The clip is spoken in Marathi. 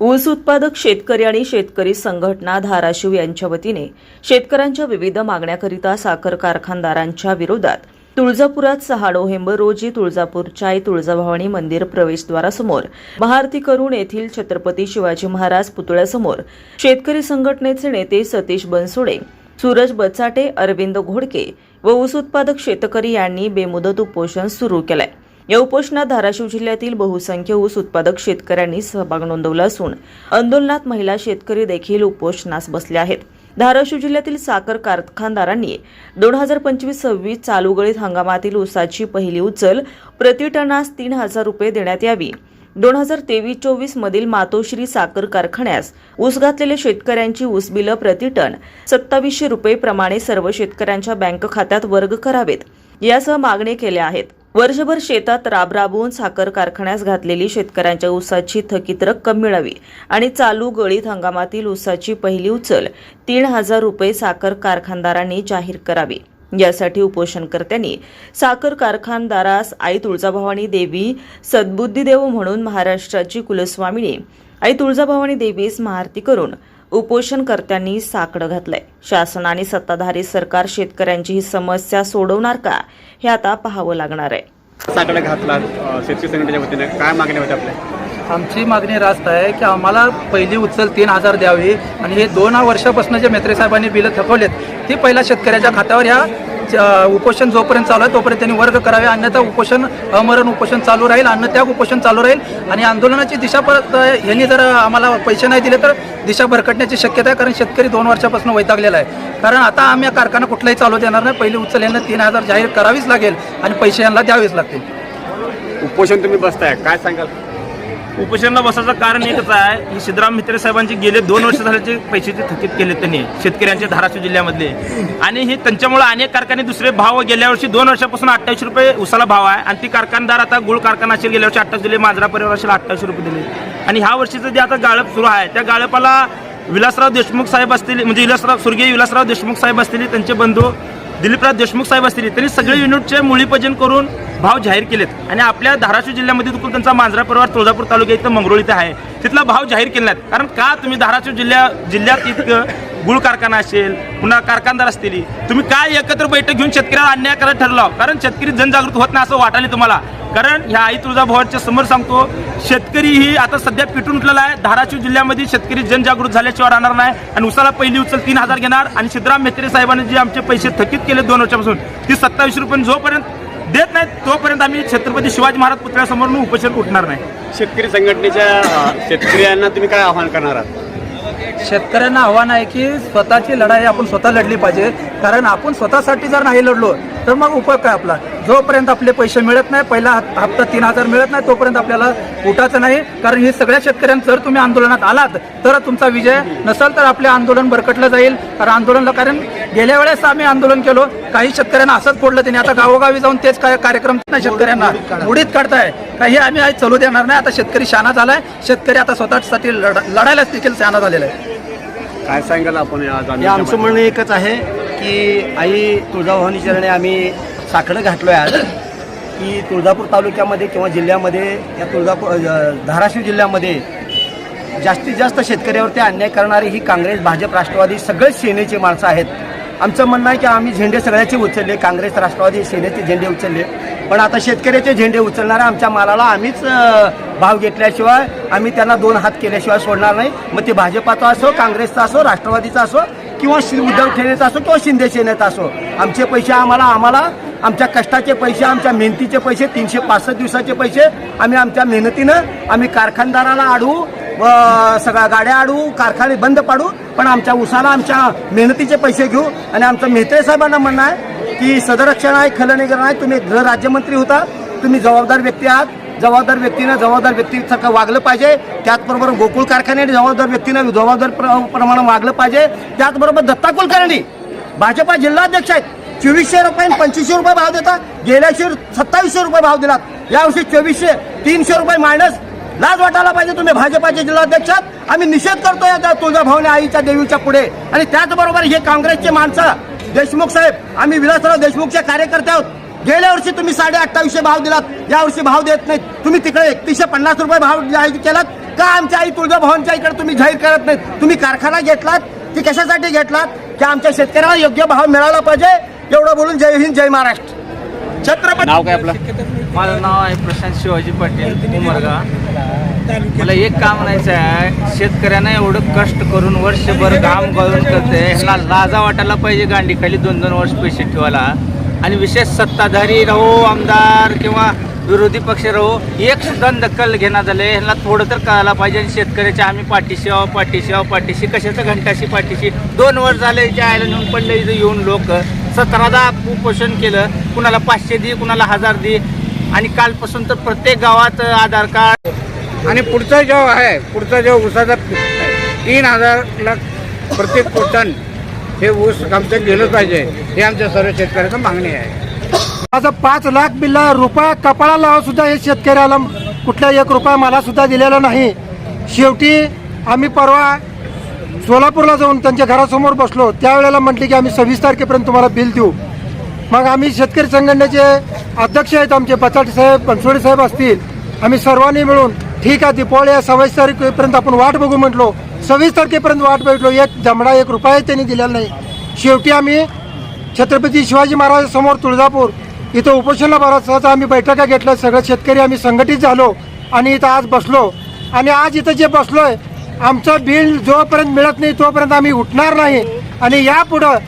ऊस उत्पादक शेतकरी आणि शेतकरी संघटना धाराशिव यांच्या वतीने शेतकऱ्यांच्या विविध मागण्याकरिता साखर कारखानदारांच्या विरोधात तुळजापुरात सहा नोव्हेंबर रोजी तुळजापूरच्या आई तुळजाभवानी मंदिर प्रवेशद्वारासमोर महाआरती करून येथील छत्रपती शिवाजी महाराज पुतळ्यासमोर शेतकरी संघटनेचे नेते सतीश बनसोडे सूरज बचाटे अरविंद घोडके व ऊस उत्पादक शेतकरी यांनी बेमुदत उपोषण सुरू केलंय. या उपोषणात धाराशिव जिल्ह्यातील बहुसंख्य ऊस उत्पादक शेतकऱ्यांनी सहभाग नोंदवला असून आंदोलनात महिला शेतकरी देखील उपोषणास बसले आहेत. धाराशिव जिल्ह्यातील साखर कारखानदारांनी दोन हजार पंचवीस सव्वीस चालू गळीत हंगामातील ऊसाची पहिली उचल प्रतिटनास तीन हजार रुपये देण्यात यावी. दोन हजार तेवीस चोवीस मधील मातोश्री साखर कारखान्यास ऊस घातलेल्या शेतकऱ्यांची ऊस बिलं प्रतिटन सत्तावीसशे रुपये प्रमाणे सर्व शेतकऱ्यांच्या बँक खात्यात वर्ग करावेत. यासह मागणी केल्या आहेत. वर्षभर शेतात राबराबून साखर कारखान्यास घातलेली शेतकऱ्यांच्या ऊसाची थकीत रक्कम मिळावी आणि चालू गळीत हंगामातील ऊसाची पहिली उचल तीन हजार रुपये साखर कारखानदारांनी जाहीर करावी. यासाठी उपोषणकर्त्यांनी साखर कारखानदारास आई तुळजाभवानी देवी सद्बुद्धीदेव म्हणून महाराष्ट्राची कुलस्वामिनी आई तुळजाभवानी देवीस महाआरती करून उपोषणकर्त्यांनी साकडं घातलंय. शासन आणि सत्ताधारी सरकार शेतकऱ्यांची ही समस्या सोडवणार का हे आता पाहावं लागणार आहे. साकडे घातला शेतकरी संघटनेच्या वतीने. काय मागणी होती आपल्या? आमची मागणी रास्त आहे की आम्हाला पहिली उचल तीन हजार द्यावी आणि हे दोन वर्षापासून जे मेत्रे साहेबांनी बिलं थकवलेत ती पहिला शेतकऱ्याच्या खात्यावर ह्या उपोषण जोपर्यंत चालू आहे तोपर्यंत त्यांनी वर्ग करावे. अन्यथा उपोषण अमरण उपोषण चालू राहील अन्न त्याग उपोषण चालू राहील. आणि आंदोलनाची दिशा परत यांनी जर आम्हाला पैसे नाही दिले तर दिशा भरकटण्याची शक्यता आहे कारण शेतकरी दोन वर्षापासून वैतागलेला आहे. कारण आता आम्ही कारखाना कुठलाही चालू देणार नाही. पहिले उचल यांना तीन हजार जाहीर करावीच लागेल आणि पैसे यांना द्यावेच लागतील. उपोषण तुम्ही बसताय. काय सांगाल? उपोषणाला बसायचं कारण एकच आहे की सिद्धराम मित्रे साहेबांचे गेले दोन वर्ष झाल्याचे पैशाचे थकीत केले त्यांनी शेतकऱ्यांचे धाराशिव जिल्ह्यामधले. आणि हे त्यांच्यामुळे अनेक कारखाने दुसरे भाव गेल्या वर्षी दोन वर्षापासून अठ्ठावीस रुपये उसाला भाव आहे. आणि ती कारखानदार आता गुळ कारखाना असेल गेल्या वर्षी अठ्ठावीस दिले मांजरा परिवार असेल अठ्ठावीस रुपये दिले. आणि ह्या वर्षीचं जे आता गाळप सुरू आहे त्या गाळपाला विलासराव देशमुख साहेब असतील म्हणजे विलासराव स्वर्गीय विलासराव देशमुख साहेब असतील त्यांचे बंधू दिलीपराज देशमुख साहेब असतील त्यांनी सगळे युनिटचे मुळीपजन करून भाव जाहीर केलेत. आणि आपल्या धाराशिव जिल्ह्यामध्ये देखील त्यांचा मांजरा परिवार तुळजापूर तालुक्या इथं मंगरुळ इथं आहे. तिथला भाव जाहीर केला नाहीत कारण का तुम्ही धाराशिव जिल्ह्या जिल्ह्यात इतकं गुळ कारखाना असेल पुन्हा कारखानदार असतील तुम्ही काय एकत्र बैठक घेऊन शेतकऱ्याला अन्याय करत ठरला कारण शेतकरी जनजागृत होत नाही असं वाटायला तुम्हाला. कारण ह्या आई तुळजाभवाच्या समोर सांगतो शेतकरी ही आता सध्या पिटून उठलेला आहे. धाराशिव जिल्ह्यामध्ये शेतकरी जनजागृत झाल्याशिवाय राहणार नाही आणि उसाला पहिली उचल तीन हजार घेणार आणि सिद्धराम मेत्रे साहेबांनी जे आमचे पैसे थकीत केले दोन वर्षापासून ती सत्तावीस रुपये जोपर्यंत देत नाहीत तोपर्यंत आम्ही छत्रपती शिवाजी महाराज पुतळ्यासमोर उपोषण उठणार नाही. शेतकरी संघटनेच्या शेतकऱ्यांना तुम्ही काय आव्हान करणार आहात? शेतकऱ्यांना आव्हान आहे की स्वतःची लढाई आपण स्वतः लढली पाहिजे. कारण आपण स्वतःसाठी जर नाही लढलो तर मग उपयोग काय आपला? जोपर्यंत आपले पैसे मिळत नाही पहिला हप- हप्ता तीन हजार मिळत नाही तोपर्यंत आपल्याला उठायचं नाही. कारण हे सगळ्या शेतकऱ्यांचं जर तुम्ही आंदोलनात आलात तर तुमचा विजय नसेल तर आपले आंदोलन बरकटलं जाईल. कारण आंदोलनला कारण गेल्या वेळेस आम्ही आंदोलन केलो. काही शेतकऱ्यांना असंच फोडलं त्यांनी आता गावोगावी जाऊन तेच काय कार्यक्रम नाही शेतकऱ्यांना. उडीत काढताय. काही आम्ही आज चालू देणार नाही. आता शेतकरी शाना झालाय. शेतकरी आता स्वतःसाठी लढ- लढायलाच देखील शाना झालेला आहे. काय सांगाल आपण आमचं म्हणणं एकच आहे की आई तुळजाभवानी चरणी आम्ही साखळं घातलो आहे आज की तुळजापूर तालुक्यामध्ये किंवा जिल्ह्यामध्ये या तुळजापूर धाराशिव जिल्ह्यामध्ये जास्तीत जास्त शेतकऱ्यावरती अन्याय करणारी ही काँग्रेस भाजप राष्ट्रवादी सगळेच सेनेचे माणसं आहेत. आमचं म्हणणं आहे की आम्ही झेंडे सगळ्याचे उचलले काँग्रेस राष्ट्रवादी सेनेचे झेंडे उचलले. पण आता शेतकऱ्याचे झेंडे उचलणाऱ्या आमच्या मालाला आम्हीच भाव घेतल्याशिवाय आम्ही त्यांना दोन हात केल्याशिवाय सोडणार नाही. मग ते भाजपाचा असो काँग्रेसचा असो राष्ट्रवादीचा असो किंवा श्री उद्धव ठाकरेचा असो किंवा शिंदे सेनेचा असो. आमचे पैसे आम्हाला आम्हाला आमच्या कष्टाचे पैसे आमच्या मेहनतीचे पैसे तीनशे पासष्ट दिवसाचे पैसे आम्ही आमच्या मेहनतीनं आम्ही कारखानदाराला आडू व सगळ्या गाड्या आडू कारखाने बंद पाडू पण आमच्या उसाला आमच्या मेहनतीचे पैसे घेऊ. आणि आमचं मेहत्रे साहेबांना म्हणणं आहे की सदरक्षण आहे खलनिकरण आहे. तुम्ही गृह राज्यमंत्री होता तुम्ही जबाबदार व्यक्ती आहात. जबाबदार व्यक्तीनं जबाबदार व्यक्तीसारखं वागलं पाहिजे. त्याचबरोबर गोकुळ कारखान्याने जबाबदार व्यक्तीनं जबाबदार प्र- प्रमाणे वागलं पाहिजे. त्याचबरोबर दत्ता कुलकर्णी भाजपा जिल्हाध्यक्ष आहेत. चोवीसशे रुपये आणि पंचवीसशे रुपये भाव देतात गेल्याशे सत्तावीसशे रुपये भाव दिलात. यावर्षी चोवीसशे तीनशे रुपये मायनस लाज वाटायला पाहिजे तुम्ही भाजपाचे जिल्हाध्यक्षात आम्ही निषेध करतोय त्या तुळजाभवानी आईच्या देवीच्या पुढे. आणि त्याचबरोबर हे काँग्रेसचे माणसं देशमुख साहेब आम्ही विलासराव देशमुखचे कार्यकर्ते आहोत. गेल्या वर्षी तुम्ही साडे अठ्ठावीसशे भाव दिलात. या वर्षी भाव देत नाहीत. तुम्ही तिकडे एकतीसशे पन्नास रुपये भाव जाहीर केलात. का आमच्या आई तुळजाभवानच्या इकडे तुम्ही जाहीर करत नाहीत? तुम्ही कारखाना घेतलात? ती कशासाठी घेतलात? की आमच्या शेतकऱ्यांना योग्य भाव मिळाला पाहिजे? एवढं बोलून जय हिंद जय महाराष्ट्र. छत्रपती नाव काय आपलं? माझं नाव आहे प्रशांत शिवाजी पाटील उमरगा. मला एक काम म्हणायचं आहे. शेतकऱ्यांना एवढं कष्ट करून वर्षभर घाम गळून करते. ह्याला लाजा वाटायला पाहिजे गांडीखाली दोन दोन वर्ष पैसे ठेवायला. आणि विशेष सत्ताधारी राहो आमदार किंवा विरोधी पक्ष राहो एक सुद्धा दखल घेण्यात झाले. ह्याला थोडं तर कळायला पाहिजे. आणि शेतकऱ्याच्या आम्ही पाठीशी आहो पाठीशी आहो पाठीशी. कशाचं घंटाशी पाठीशी? दोन वर्ष झाले इथे आयला नेऊन पडले इथं येऊन लोक. सतरादा कुपोषण केलं. कुणाला पाचशे दे कुणाला हजार दे. आणि कालपासून तर प्रत्येक गावात आधार कार्ड. आणि पुढचा जो आहे पुढचा जो उसाचा तीन हजार लाख प्रत्येक टन हे ऊस आमचं गेलं पाहिजे. हे आमच्या सर्व शेतकऱ्याचं मागणी आहे. माझं पाच लाख बिल्ला रुपया कपाळा लावा सुद्धा हे शेतकऱ्याला कुठला एक रुपया मला सुद्धा दिलेला नाही. शेवटी आम्ही परवा सोलापूरला जाऊन त्यांच्या घरासमोर बसलो. त्यावेळेला म्हटले की आम्ही सव्वीस तारखेपर्यंत तुम्हाला बिल देऊ. मग आम्ही शेतकरी संघटनेचे अध्यक्ष आहेत आमचे बचाटे साहेब बनसोडे साहेब असतील. आम्ही सर्वांनी मिळून ठीक आहे दिपावळी या सव्वीस तारखेपर्यंत आपण वाट बघू म्हटलो. सव्वीस तारखेपर्यंत वाट बघितलो. एक जमडा एक रुपया त्यांनी दिलेला नाही. शेवटी आम्ही छत्रपती शिवाजी महाराजांसमोर तुळजापूर इथं उपोषणला बराच आम्ही बैठका घेतल्या. सगळे शेतकरी आम्ही संघटित झालो आणि इथं आज बसलो. आणि आज इथं जे बसलो आहे आमचं बिल जोपर्यंत मिळत नाही तोपर्यंत आम्ही उठणार नाही. आणि यापुढं